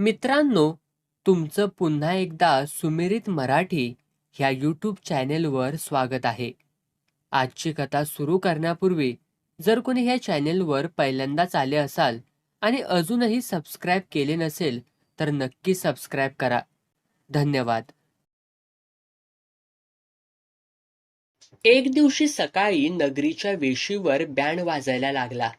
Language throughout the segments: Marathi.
मित्रांनो तुमचं पुन्हा एकदा सुमिरित मराठी ह्या यूट्यूब चॅनेलवर स्वागत आहे. आजची कथा सुरू करण्यापूर्वी जर कोणी ह्या चॅनेलवर पहिल्यांदाच आले असाल आणि अजूनही सबस्क्राईब केले नसेल तर नक्की सबस्क्राईब करा. धन्यवाद. एक दिवशी सकाळी नगरीच्या वेशीवर बँड वाजायला लागला.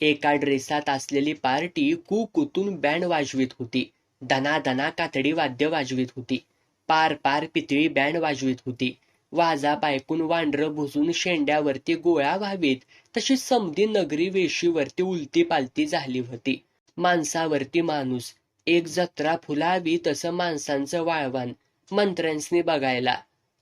एका ड्रेसात असलेली पार्टी कुकुतून बँड वाजवीत होती. दना दना कातडी वाद्य वाजवीत होती. पार पार पितळी बँड वाजवीत होती. वाजा पायकून वांढर भुजून शेंड्यावरती गोळ्या व्हावीत तशी समधी नगरी वेशीवरती उलती पालती झाली होती. माणसावरती माणूस एक जत्रा फुलावी तसं माणसांचं वाळवान मंत्र्यांसनी बघायला.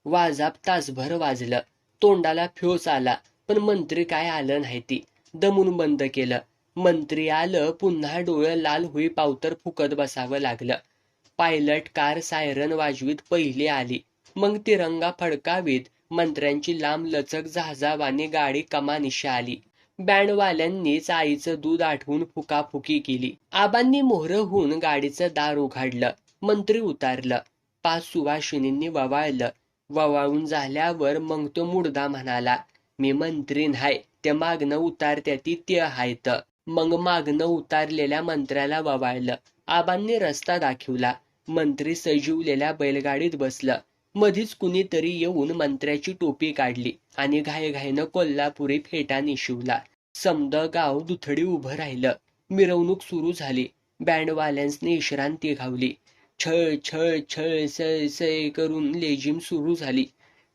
वाजाप तासभर वाजलं. तोंडाला फ्योस आला पण मंत्री काय आलं नाही ती. दमून बंद केलं. मंत्री आलं पुन्हा डोळं लाल होई पावतर फुकत बसावं लागलं. पायलट कार सायरन वाजवीत पहिली आली. मग तिरंगा फडकावीत मंत्र्यांची लांब लचक जहाजावानी गाडी कमानिशी आली. बँडवाल्यांनीच आईचं दूध आठवून फुकाफुकी केली. आबांनी मोहरहून गाडीचं दार उघाडलं. मंत्री उतारलं. पाच सुवासिनींनी ववाळलं. ववाळून झाल्यावर मग तो मुडदा म्हणाला मी मंत्री नाही. ते मागणं उतारत्या ती ते हायत मग मागणं उतारलेल्या मंत्र्याला ववाळलं. आबांनी रस्ता दाखवला. मंत्री सजीवलेल्या बैलगाडीत बसलं. मधीच कुणीतरी येऊन मंत्र्याची टोपी काढली आणि घाईघाईनं कोल्हापुरी फेटा निशिवला. समद गाव दुथडी उभं राहिलं. मिरवणूक सुरू झाली. बँडवाल्यांनी विश्रांती घावली. छळ छळ छळ सय सय करून लेजिम सुरू झाली.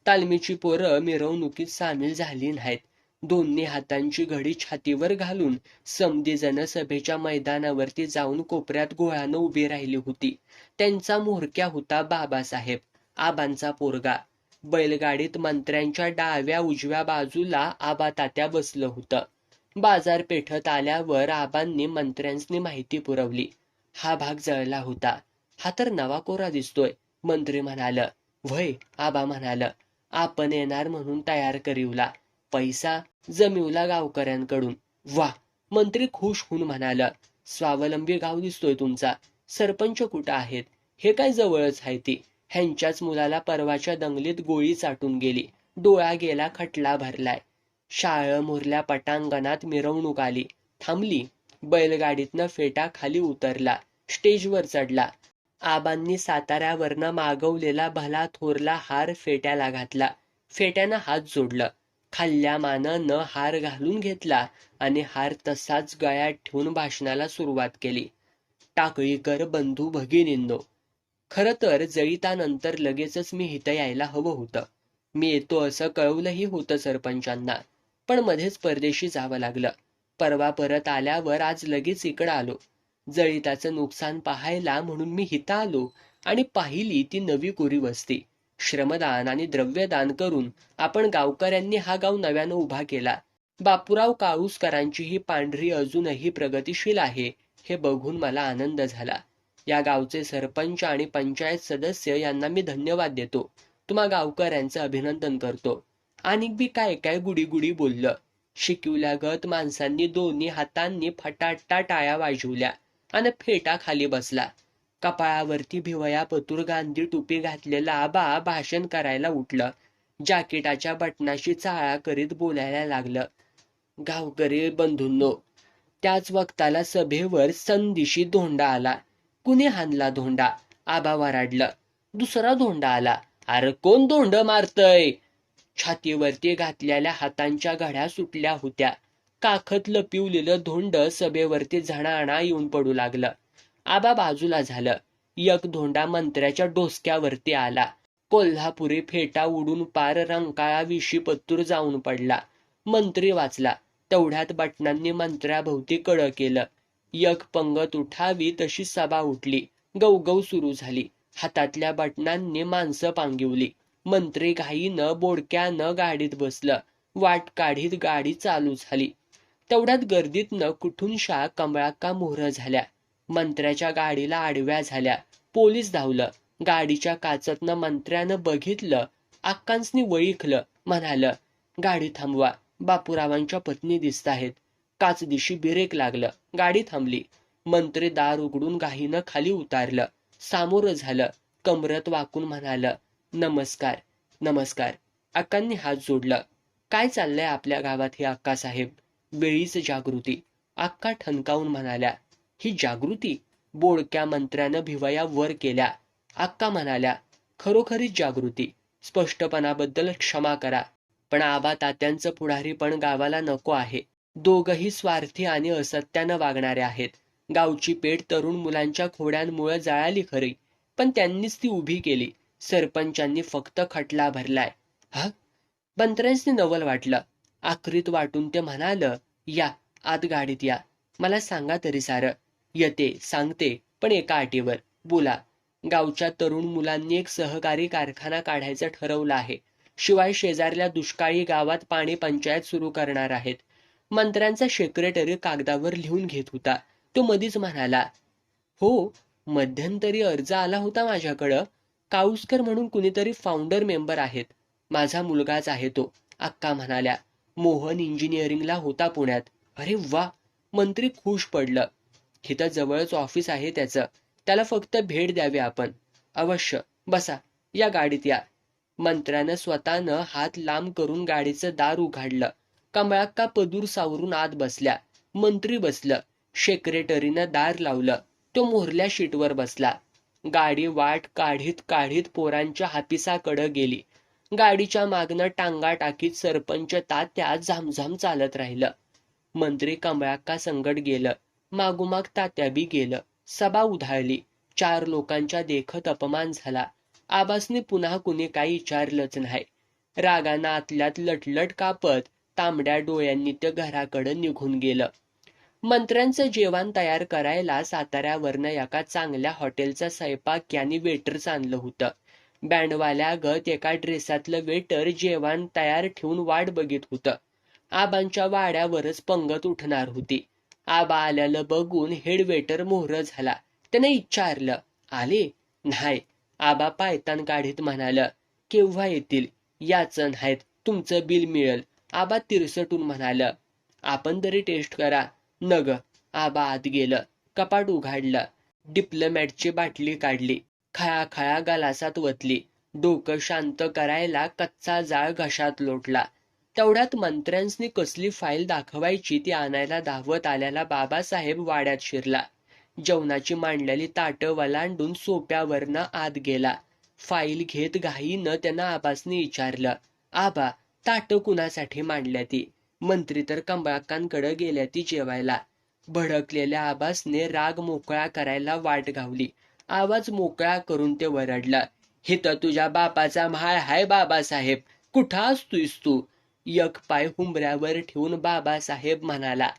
तालमीची पोरं मिरवणुकीत सामील झाली नाहीत. दोन्ही हातांची घडी छातीवर घालून समधी जनसभेच्या मैदानावरती जाऊन कोपऱ्यात गोळ्यानं उभी राहिली होती. त्यांचा मोरक्या होता बाबासाहेब आबांचा पोरगा. बैलगाडीत मंत्र्यांच्या डाव्या उजव्या बाजूला आबा तात्या बसलं होतं. बाजारपेठत आल्यावर आबांनी मंत्र्यांसनी माहिती पुरवली. हा भाग जळला होता. हा तर नवा कोरा दिसतोय मंत्री म्हणाल. व्हय आबा म्हणाल. आपण येणार म्हणून तयार करीवला. पैसा जमिवला गावकऱ्यांकडून. वा मंत्री खुश होऊन म्हणाला स्वावलंबी गाव दिसतोय तुमचा. सरपंच कुठं आहेत? हे काय जवळच आहे ती. ह्यांच्याच मुलाला परवाच्या दंगलीत गोळी चाटून गेली. डोळा गेला खटला भरलाय. शाळ मोरल्या पटांगणात मिरवणूक आली. थांबली. बैलगाडीतनं फेटा खाली उतरला. स्टेजवर चढला. आबांनी साताऱ्यावरनं मागवलेला भला थोरला हार फेट्याला घातला. फेट्यानं हात जोडलं. खाल्ल्या मानानं हार घालून घेतला आणि हार तसाच गळ्यात ठेवून भाषणाला सुरुवात केली. टाकळीकर बंधू भगिनींनो खर तर जळितानंतर लगेचच मी इथं यायला हवं होतं. मी येतो असं कळवलंही होतं सरपंचांना पण मध्येच परदेशी जावं लागलं. परवा परत आल्यावर आज लगेच इकडं आलो. जळिताचं नुकसान पाहायला म्हणून मी हिता आलो आणि पाहिली ती नवी कोरी वस्ती श्रमदान आणि द्रव्यदान करून आपण गावकऱ्यांनी हा गाव नव्यानं उभा केला. बापूराव काळूसकरांची ही पांढरी अजूनही प्रगतिशील आहे हे बघून मला आनंद झाला. या गावचे सरपंच आणि पंचायत सदस्य यांना मी धन्यवाद देतो. तुम्हा गावकऱ्यांचं अभिनंदन करतो. आणि बी काय काय गुडीगुडी गुडी बोललं शिकवल्यागत माणसांनी दोन्ही हातांनी फटाटा टाळ्या वाजवल्या आणि फेटा खाली बसला. कपाळावरती भिवया पतूर गांधी टोपी घातलेला आबा भाषण करायला उठलं. जाकिटाच्या बटनाशी चाळा करीत बोलायला लागलं. गावकरी बंधूंनो त्याच वक्ताला सभेवर संदिशी धोंडा आला. कुणी हाणला धोंडा? आबा वराडलं. दुसरा धोंडा आला. अरे कोण धोंड मारतय? छातीवरती घातलेल्या हातांच्या घड्या सुटल्या होत्या. काखत लपिवलेलं धोंड सभेवरती झणाणा येऊन पडू लागलं. आबा बाजूला झालं. यक धोंडा मंत्र्याच्या डोसक्यावरती आला. कोल्हापुरी फेटा उडून पार रंकाळा विशी पत्तूर जाऊन पडला. मंत्री वाचला. तेवढ्यात बटनांनी मंत्र्याभोवती कळ केलं. यक पंगत उठावी तशी सभा उठली. गवगव सुरू झाली. हातातल्या बटनांनी माणसं पांगिवली. मंत्री घाईनं बोडक्यानं गाडीत बसलं. वाट काढीत गाडी चालू झाली. तेवढ्यात गर्दीतनं कुठूनशा कमळाक्का मोहर झाल्या. मंत्र्याच्या गाडीला आडव्या झाल्या. पोलीस धावलं. गाडीच्या काचतनं मंत्र्यानं बघितलं. अक्कांसनी वळीखलं. म्हणालं गाडी थांबवा. बापूरावांच्या पत्नी दिसत आहेत. काच दिशी बिरेक लागलं. गाडी थांबली. मंत्री दार उघडून घाईनं खाली उतारलं. सामोरं झालं. कमरत वाकून म्हणालं नमस्कार. नमस्कार. अक्कांनी हात जोडलं. काय चाललंय आपल्या गावात हे अक्का साहेब वेळीच जागृती. अक्का ठणकावून म्हणाल्या ही जागृती बोडक्या मंत्र्यानं भिवया वर केल्या. अक्का म्हणाल्या खरोखरीच जागृती. स्पष्टपणाबद्दल क्षमा करा. पण आबा तात्यांचं पुढारी पण गावाला नको आहे. दोघही स्वार्थी आणि असत्यानं वागणारे आहेत. गावची पेठ तरुण मुलांच्या खोड्यांमुळे जळाली खरी. पण त्यांनीच ती उभी केली. सरपंचांनी फक्त खटला भरलाय. हा? मंत्र्यांनी नवल वाटलं. आखरीत वाटून ते म्हणाल या आत गाडीत या. मला सांगा तरी सारं. येते सांगते. पण एका अटीवर बोला गावच्या तरुण मुलांनी एक सहकारी कारखाना काढायचं ठरवलं आहे. शिवाय शेजारल्या दुष्काळी गावात पाणी पंचायत सुरू करणार आहेत. मंत्र्यांचा सेक्रेटरी कागदावर लिहून घेत होता. तो मधीच म्हणाला हो मध्यंतरी अर्ज आला होता माझ्याकडं. काऊसकर म्हणून कुणीतरी फाउंडर मेंबर आहेत. माझा मुलगाच आहे तो अक्का म्हणाल्या. मोहन इंजिनिअरिंगला होता पुण्यात. अरे वा! मंत्री खुश पडलं. इथं जवळच ऑफिस आहे त्याचं. त्याला फक्त भेट द्यावी आपण. अवश्य. बसा. या गाडीत या. मंत्र्यानं स्वतःनं हात लांब करून गाडीचं दार उघडलं. कमळाक्का पदूर सावरून आत बसल्या. मंत्री बसलं. सेक्रेटरीनं दार लावलं. तो मोहरल्या शीटवर बसला. गाडी वाट काढीत काढीत पोरांच्या हापिसाकडं गेली. गाडीच्या मागनं टांगा टाकीत सरपंच तात्या झामझाम चालत राहिलं. मंत्री कमळाक्का संगट गेलं. मागोमाग तात्या बी गेलं सभा उधाळली. चार लोकांच्या देखत अपमान झाला. आबासने पुन्हा कुणी काही विचारलंच नाही. रागानं आतल्यात लटलट कापत तांबड्या डोळ्यांनी ते घराकडं निघून गेलं. मंत्र्यांचं जेवण तयार करायला साताऱ्यावरनं एका चांगल्या हॉटेलचा स्वयंपाक यांनी वेटरच आणलं होतं. बँडवाल्या गत एका ड्रेसातलं वेटर जेवण तयार ठेवून वाट बघित होतं. आबांच्या वाड्यावरच पंगत उठणार होती. आबा आल्याला बघून हेडवेटर मोहर झाला. त्याने विचारलं आले? नाही. आबा पायतान काढीत म्हणालं केव्हा येतील? याच नाहीत तुमचं बिल मिळेल. आबा तिरसटून म्हणालं आपण तरी टेस्ट करा. नग आबा आत गेलं कपाट उघडलं डिप्लोमॅटची बाटली काढली खळा खळा गलासात वतली डोकं शांत करायला कच्चा जाळ घशात लोटला. तेवढ्यात मंत्र्यांनी कसली फाईल दाखवायची ती आणायला धावत आल्याला बाबासाहेब वाड्यात शिरला. जेवणाची मांडलेली ताटं वलांडून सोप्यावरनं आत गेला. फाईल घेत घाईनं त्यानं आबासनी विचारलं आबा ताट कुणासाठी मांडल्या ती? मंत्री तर कंबळाकांकडे गेल्या ती जेवायला. भडकलेल्या आबासने राग मोकळा करायला वाट घावली. आवाज मोकळा करून ते वरडला हित तुझ्या बापाचा म्हाळ हाय बाबासाहेब. कुठं असतोयस तू? एक पाय हुंबऱ्यावर ठेवून बाबासाहेब म्हणाला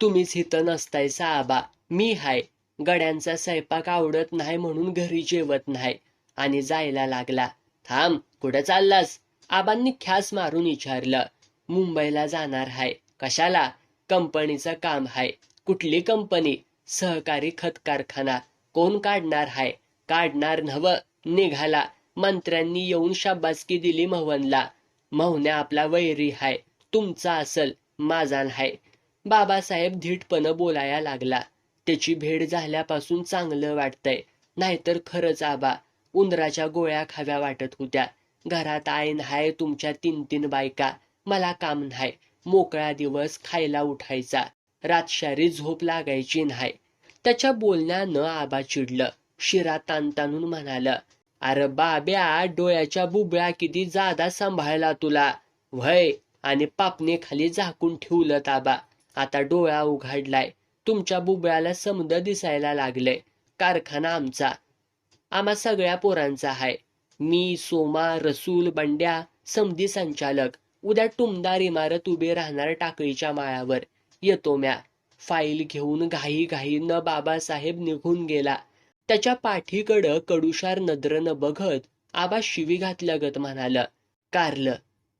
तुम्हीच हिथं नसतायसा आबा मी हाय. गड्यांचा स्वयंपाक आवडत नाही म्हणून घरी जेवत नाही. आणि जायला लागला. थांब कुठं चाललास? आबांनी ख्यास मारून विचारलं. मुंबईला जाणार हाय. कशाला? कंपनीचं काम हाय. कुठली कंपनी? सहकारी खत कारखाना कोण काढणार हाय? काढणार नव. निघाला. मंत्र्यांनी येऊन शाबासकी दिली महवनला. महुन्या आपला वैरी हाय तुमचा असल माझा हाय. बाबासाहेब धीटपणं बोलाया लागला. त्याची भेट झाल्यापासून चांगलं वाटतंय. नाहीतर खरंच आबा उंदराच्या गोळ्या खाव्या वाटत होत्या. घरात आईन हाय तुमच्या तीन तीन बायका. मला काम नाही मोकळा दिवस खायला उठायचा. रातशारी झोप लागायची नाही. त्याच्या बोलण्यानं आबा चिडलं. शिरा ताणताणून म्हणाल म्हणालं अरे बाब्या डोळ्याच्या बुबळ्या किती जादा सांभाळला तुला. व्हय आणि पापने खाली झाकून ठेवलं ताबा. आता डोळा उघडलाय. तुमच्या बुबळ्याला समद दिसायला लागलंय. कारखाना आमचा. आम्हा सगळ्या पोरांचा हाय. मी सोमा रसूल बंड्या समधी संचालक. उद्या टुमदार इमारत उभी राहणार टाकळीच्या माळावर. येतो म्या. फाईल घेऊन घाई न बाबासाहेब निघून गेला. त्याच्या पाठीकडं कडुशार नद्रनं बघत आबा शिवी घातल्यागत म्हणालं कारलं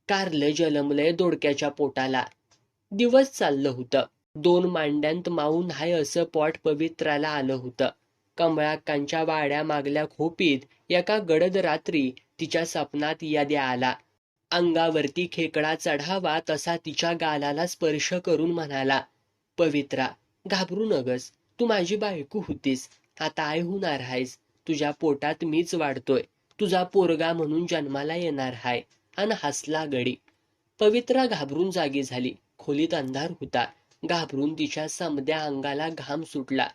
कारलं जलमलंय दोडक्याच्या पोटाला. दिवस चाललं होतं. दोन मांड्यांत माऊन हाय असं पोट पवित्राला आलं होतं. कमळाकांच्या वाड्या मागल्या खोपीत एका गडद रात्री तिच्या सपनात याद्या आला. अंगावरती खेकडा चढावा तसा तिच्या गालाला स्पर्श करून म्हणाला पवित्रा घाबरू नगस. तू माझी बायको होतीस. आता आई होणार आहेस तुझ्या पोटात मीच वाढतोय. तुझा पोरगा म्हणून जन्माला येणार हाय. अन हसला गडी. पवित्रा घाबरून जागी झाली. खोलीत अंधार होता. घाबरून तिच्या समद्या अंगाला घाम सुटला.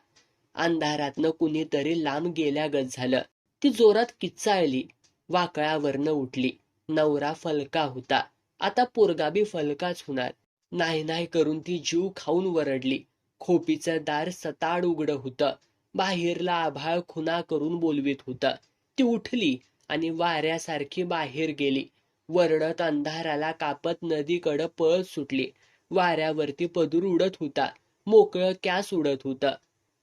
अंधारातनं कुणीतरी लांब गेल्यागत झालं. ती जोरात किच्चाळली. वाकळावरनं उठली. नवरा फलका होता. आता पोरगा बी फलकाच होणार. नाही नाही करून ती जीव खाऊन वरडली. खोपीचं दार सताड उघड होतं. बाहेरला आभाळ खुना करून बोलवीत होतं. ती उठली आणि वाऱ्यासारखी बाहेर गेली. वरडत अंधाराला कापत नदीकडं पळत सुटली. वाऱ्यावरती पदूर उडत होता. मोकळं कॅस उडत होतं.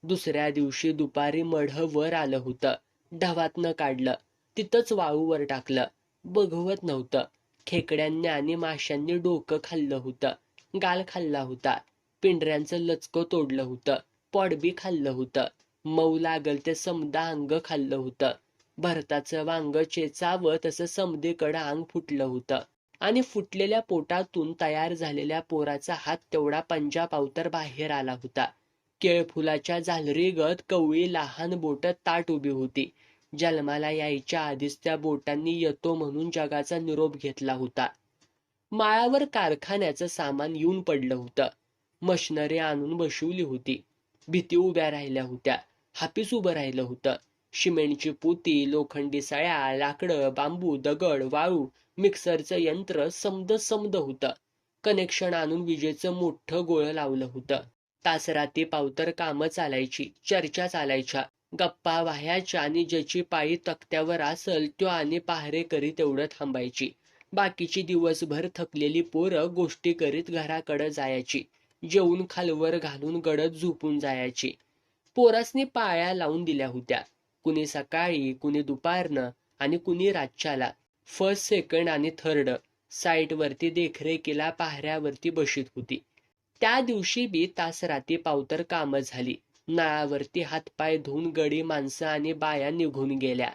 दुसऱ्या दिवशी दुपारी मढ वर आलं होतं. ढवातनं काढलं. तिथंच वाळूवर टाकलं. बघवत नव्हतं. खेकड्यांनी आणि माशांनी डोकं खाल्लं होतं. गाल खाल्ला होता. पिंढऱ्यांचं लचकं तोडलं होतं. पॉडबी खाल्लं होतं. मऊ लागल ते समदा अंग खाल्लं होतं. भरताचं वांग चेचावं तसं समदेकडं अंग फुटलं होतं. आणि फुटलेल्या पोटातून तयार झालेल्या पोराचा हात तेवढा पंजा पावतर बाहेर आला होता. केळफुलाच्या झालरीगत कवळी लहान बोट ताट उभी होती. जन्माला यायच्या आधीच त्या बोटांनी येतो म्हणून जगाचा निरोप घेतला होता. माळावर कारखान्याचं सामान येऊन पडलं होतं. मशनरी आणून बसवली होती. भीती उभ्या राहिल्या होत्या. हापीस उभं राहिलं होतं. शिमेंटची पोती लोखंडी सळ्या लाकडं बांबू दगड वाळू मिक्सरचं यंत्र समद समद होतं. कनेक्शन आणून विजेचं मोठं गोळ लावलं होतं. तासराती पावतर कामं चालायची चर्चा चालायच्या. गप्पा वाह्याच्या आणि ज्याची पायी तक्त्यावर असल त्यो आणि पहारे करीत एवढं थांबायची. बाकीची दिवसभर थकलेली पोरं गोष्टी करीत घराकडं जायची. जेवून खालवर घालून गडद झोपून जायची. पोरासनी पाया लावून दिल्या होत्या. कुणी सकाळी कुणी दुपारनं आणि कुणी रातच्याला. फर्स्ट सेकंड आणि थर्ड साईटवरती देखरेखीला पाहऱ्यावरती बशीत होती. त्या दिवशी बी तास राती पावतर कामं झाली. नळावरती हातपाय धुवून गडी माणसं आणि बाया निघून गेल्या.